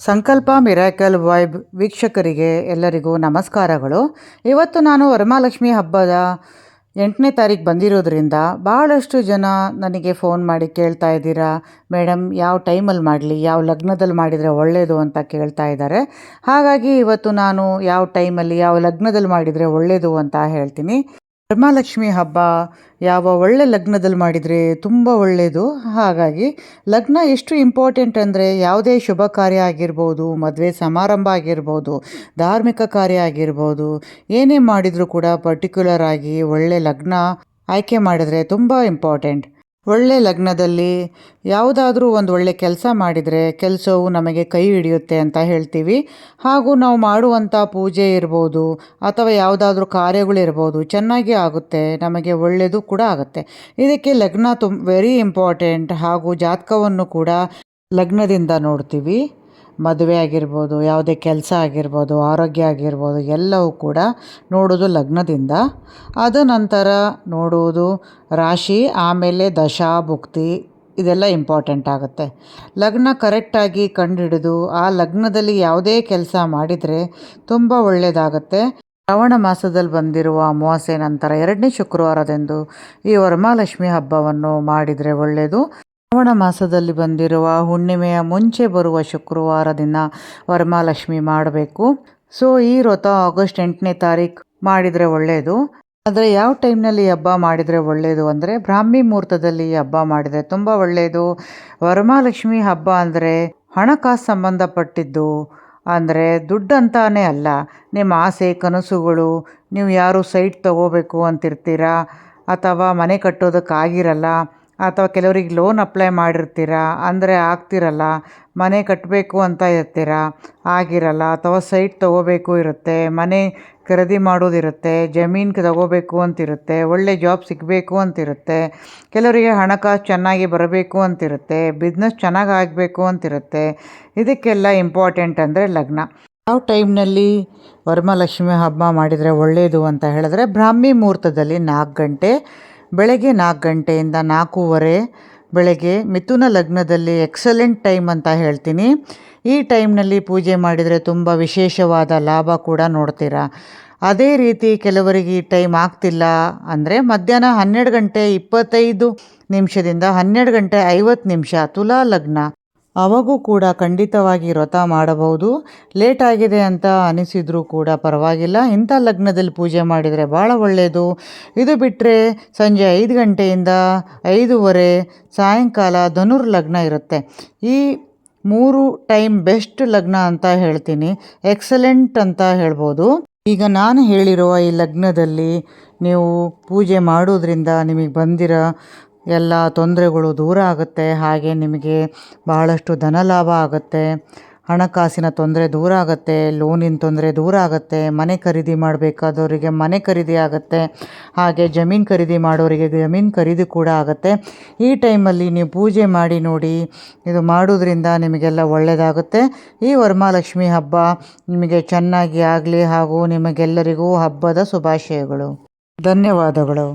ಸಂಕಲ್ಪ miracle vibe ವೀಕ್ಷಕರಿಗೆ ಎಲ್ಲರಿಗೂ ನಮಸ್ಕಾರಗಳು. ಇವತ್ತು ನಾನು ವರಮಹಾಲಕ್ಷ್ಮಿ ಹಬ್ಬದ ಎಂಟನೇ ತಾರೀಕು ಬಂದಿರೋದ್ರಿಂದ ಭಾಳಷ್ಟು ಜನ ನನಗೆ ಫೋನ್ ಮಾಡಿ ಕೇಳ್ತಾ ಇದ್ದೀರಾ, ಮೇಡಮ್, ಯಾವ ಟೈಮಲ್ಲಿ ಮಾಡಲಿ, ಯಾವ ಲಗ್ನದಲ್ಲಿ ಮಾಡಿದರೆ ಒಳ್ಳೆಯದು ಅಂತ ಕೇಳ್ತಾ ಇದ್ದಾರೆ. ಹಾಗಾಗಿ ಇವತ್ತು ನಾನು ಯಾವ ಟೈಮಲ್ಲಿ, ಯಾವ ಲಗ್ನದಲ್ಲಿ ಮಾಡಿದರೆ ಒಳ್ಳೆಯದು ಅಂತ ಹೇಳ್ತೀನಿ. ವರಮಹಾಲಕ್ಷ್ಮಿ ಹಬ್ಬ ಯಾವ ಒಳ್ಳೆ ಲಗ್ನದಲ್ಲಿ ಮಾಡಿದರೆ ತುಂಬ ಒಳ್ಳೆಯದು ಹಾಗಾಗಿ ಲಗ್ನ ಎಷ್ಟು ಇಂಪಾರ್ಟೆಂಟ್ ಅಂದರೆ ಯಾವುದೇ ಶುಭ ಕಾರ್ಯ ಆಗಿರ್ಬೋದು, ಮದುವೆ ಸಮಾರಂಭ ಆಗಿರ್ಬೋದು, ಧಾರ್ಮಿಕ ಕಾರ್ಯ ಆಗಿರ್ಬೋದು, ಏನೇ ಮಾಡಿದರೂ ಕೂಡ ಪರ್ಟಿಕ್ಯುಲರ್ ಆಗಿ ಒಳ್ಳೆ ಲಗ್ನ ಆಯ್ಕೆ ಮಾಡಿದರೆ ತುಂಬ ಇಂಪಾರ್ಟೆಂಟ್ ಒಳ್ಳೆ ಲಗ್ನದಲ್ಲಿ ಯಾವುದಾದ್ರೂ ಒಂದು ಒಳ್ಳೆ ಕೆಲಸ ಮಾಡಿದರೆ ಕೆಲಸವು ನಮಗೆ ಕೈ ಹಿಡಿಯುತ್ತೆ ಅಂತ ಹೇಳ್ತೀವಿ. ಹಾಗೂ ನಾವು ಮಾಡುವಂಥ ಪೂಜೆ ಇರ್ಬೋದು, ಅಥವಾ ಯಾವುದಾದ್ರೂ ಕಾರ್ಯಗಳಿರ್ಬೋದು ಚೆನ್ನಾಗಿ ಆಗುತ್ತೆ, ನಮಗೆ ಒಳ್ಳೆಯದು ಕೂಡ ಆಗುತ್ತೆ. ಇದಕ್ಕೆ ಲಗ್ನ ತುಂಬ ವೆರಿ ಇಂಪಾರ್ಟೆಂಟ್ ಹಾಗೂ ಜಾತಕವನ್ನು ಕೂಡ ಲಗ್ನದಿಂದ ನೋಡ್ತೀವಿ. ಮದುವೆ ಆಗಿರ್ಬೋದು, ಯಾವುದೇ ಕೆಲಸ ಆಗಿರ್ಬೋದು, ಆರೋಗ್ಯ ಆಗಿರ್ಬೋದು, ಎಲ್ಲವೂ ಕೂಡ ನೋಡೋದು ಲಗ್ನದಿಂದ. ಅದ ನಂತರ ನೋಡುವುದು ರಾಶಿ, ಆಮೇಲೆ ದಶಾ, ಭುಕ್ತಿ ಇದೆಲ್ಲ ಇಂಪಾರ್ಟೆಂಟ್ ಆಗುತ್ತೆ. ಲಗ್ನ ಕರೆಕ್ಟಾಗಿ ಕಂಡುಹಿಡಿದು, ಆ ಲಗ್ನದಲ್ಲಿ ಯಾವುದೇ ಕೆಲಸ ಮಾಡಿದರೆ ತುಂಬ ಒಳ್ಳೆಯದಾಗುತ್ತೆ ಶ್ರಾವಣ ಮಾಸದಲ್ಲಿ ಬಂದಿರುವ ಅಮಾವಾಸ್ಯೆ ನಂತರ ಎರಡನೇ ಶುಕ್ರವಾರದಂದು ಈ ವರಮಹಾಲಕ್ಷ್ಮಿ ಹಬ್ಬವನ್ನು ಮಾಡಿದರೆ ಒಳ್ಳೆಯದು ಶ್ರಾವಣ ಮಾಸದಲ್ಲಿ ಬಂದಿರುವ ಹುಣ್ಣಿಮೆಯ ಮುಂಚೆ ಬರುವ ಶುಕ್ರವಾರ ದಿನ ವರಮಹಾಲಕ್ಷ್ಮಿ ಮಾಡಬೇಕು. ಸೊ ಈ ವ್ರತ ಆಗಸ್ಟ್ ಎಂಟನೇ ತಾರೀಕು ಮಾಡಿದರೆ ಒಳ್ಳೆಯದು ಆದರೆ ಯಾವ ಟೈಮ್ನಲ್ಲಿ ಹಬ್ಬ ಮಾಡಿದರೆ ಒಳ್ಳೆಯದು ಅಂದರೆ ಬ್ರಾಹ್ಮಿ ಮುಹೂರ್ತದಲ್ಲಿ ಹಬ್ಬ ಮಾಡಿದರೆ ತುಂಬ ಒಳ್ಳೆಯದು ವರಮಹಾಲಕ್ಷ್ಮಿ ಹಬ್ಬ ಅಂದರೆ ಹಣಕಾಸು ಸಂಬಂಧಪಟ್ಟಿದ್ದು ಅಂದರೆ ದುಡ್ಡು ಅಂತಾನೇ ಅಲ್ಲ. ನಿಮ್ಮ ಆಸೆ, ಕನಸುಗಳು, ನೀವು ಯಾರು ಸೈಟ್ ತಗೋಬೇಕು ಅಂತಿರ್ತೀರಾ ಅಥವಾ ಮನೆ ಕಟ್ಟೋದಕ್ಕಾಗಿರಲ್ಲ. ಅಥವಾ ಕೆಲವ್ರಿಗೆ ಲೋನ್ ಅಪ್ಲೈ ಮಾಡಿರ್ತೀರ? ಅಂದರೆ ಆಗ್ತಿರಲ್ಲ. ಮನೆ ಕಟ್ಟಬೇಕು ಅಂತ ಇರ್ತೀರ? ಆಗಿರಲ್ಲ. ಅಥವಾ ಸೈಟ್ ತೊಗೋಬೇಕು ಇರುತ್ತೆ. ಮನೆ ಖರೀದಿ ಮಾಡೋದಿರುತ್ತೆ ಜಮೀನು ತಗೋಬೇಕು ಅಂತಿರುತ್ತೆ ಒಳ್ಳೆ ಜಾಬ್ ಸಿಗಬೇಕು ಅಂತಿರುತ್ತೆ ಕೆಲವರಿಗೆ ಹಣಕಾಸು ಚೆನ್ನಾಗಿ ಬರಬೇಕು ಅಂತಿರುತ್ತೆ ಬಿಸ್ನೆಸ್ ಚೆನ್ನಾಗಿ ಆಗಬೇಕು ಅಂತಿರುತ್ತೆ ಇದಕ್ಕೆಲ್ಲ ಇಂಪಾರ್ಟೆಂಟ್ ಅಂದರೆ ಲಗ್ನ. ಯಾವ ಟೈಮ್ನಲ್ಲಿ ವರಮಹಾಲಕ್ಷ್ಮಿ ಹಬ್ಬ ಮಾಡಿದರೆ ಒಳ್ಳೆಯದು ಅಂತ ಹೇಳಿದ್ರೆ ಬ್ರಾಹ್ಮಿ ಮುಹೂರ್ತದಲ್ಲಿ ನಾಲ್ಕು ಗಂಟೆ ಬೆಳಗ್ಗೆ ನಾಲ್ಕು ಗಂಟೆಯಿಂದ ನಾಲ್ಕೂವರೆ ಬೆಳಗ್ಗೆ ಮಿಥುನ ಲಗ್ನದಲ್ಲಿ ಎಕ್ಸಲೆಂಟ್ ಟೈಮ್ ಅಂತ ಹೇಳ್ತೀನಿ. ಈ ಟೈಮ್ನಲ್ಲಿ ಪೂಜೆ ಮಾಡಿದರೆ ತುಂಬ ವಿಶೇಷವಾದ ಲಾಭ ಕೂಡ ನೋಡ್ತೀರಾ. ಅದೇ ರೀತಿ ಕೆಲವರಿಗೆ ಈ ಟೈಮ್ ಆಗ್ತಿಲ್ಲ ಅಂದರೆ ಮಧ್ಯಾಹ್ನ ಹನ್ನೆರಡು ಗಂಟೆ ಇಪ್ಪತ್ತೈದು ನಿಮಿಷದಿಂದ ಹನ್ನೆರಡು ಗಂಟೆ ಐವತ್ತು ನಿಮಿಷ ತುಲಾ ಲಗ್ನ. ಅವಾಗೂ ಕೂಡ ಖಂಡಿತವಾಗಿ ವ್ರತ ಮಾಡಬಹುದು. ಲೇಟ್ ಆಗಿದೆ ಅಂತ ಅನಿಸಿದರೂ ಕೂಡ ಪರವಾಗಿಲ್ಲ. ಇಂಥ ಲಗ್ನದಲ್ಲಿ ಪೂಜೆ ಮಾಡಿದರೆ ಭಾಳ ಒಳ್ಳೆಯದು ಇದು ಬಿಟ್ಟರೆ ಸಂಜೆ ಐದು ಗಂಟೆಯಿಂದ ಐದೂವರೆ ಸಾಯಂಕಾಲ ಧನುರ್ ಲಗ್ನ ಇರುತ್ತೆ. ಈ ಮೂರು ಟೈಮ್ ಬೆಸ್ಟ್ ಲಗ್ನ ಅಂತ ಹೇಳ್ತೀನಿ. ಎಕ್ಸಲೆಂಟ್ ಅಂತ ಹೇಳ್ಬೋದು. ಈಗ ನಾನು ಹೇಳಿರುವ ಈ ಲಗ್ನದಲ್ಲಿ ನೀವು ಪೂಜೆ ಮಾಡೋದ್ರಿಂದ ನಿಮಗೆ ಬಂದಿರೋ ಎಲ್ಲ ತೊಂದರೆಗಳು ದೂರ ಆಗುತ್ತೆ. ಹಾಗೆ ನಿಮಗೆ ಬಹಳಷ್ಟು ಧನ ಲಾಭ ಆಗುತ್ತೆ. ಹಣಕಾಸಿನ ತೊಂದರೆ ದೂರ ಆಗುತ್ತೆ. ಲೋನಿನ ತೊಂದರೆ ದೂರ ಆಗುತ್ತೆ. ಮನೆ ಖರೀದಿ ಮಾಡಬೇಕಾದವರಿಗೆ ಮನೆ ಖರೀದಿ ಆಗುತ್ತೆ. ಹಾಗೆ ಜಮೀನು ಖರೀದಿ ಮಾಡೋರಿಗೆ ಜಮೀನು ಖರೀದಿ ಕೂಡ ಆಗುತ್ತೆ. ಈ ಟೈಮಲ್ಲಿ ನೀವು ಪೂಜೆ ಮಾಡಿ ನೋಡಿ, ಇದು ಮಾಡೋದ್ರಿಂದ ನಿಮಗೆಲ್ಲ ಒಳ್ಳೆಯದಾಗುತ್ತೆ ಈ ವರಮಹಾಲಕ್ಷ್ಮಿ ಹಬ್ಬ ನಿಮಗೆ ಚೆನ್ನಾಗಿ ಆಗಲಿ ಹಾಗೂ ನಿಮಗೆಲ್ಲರಿಗೂ ಹಬ್ಬದ ಶುಭಾಶಯಗಳು. ಧನ್ಯವಾದಗಳು.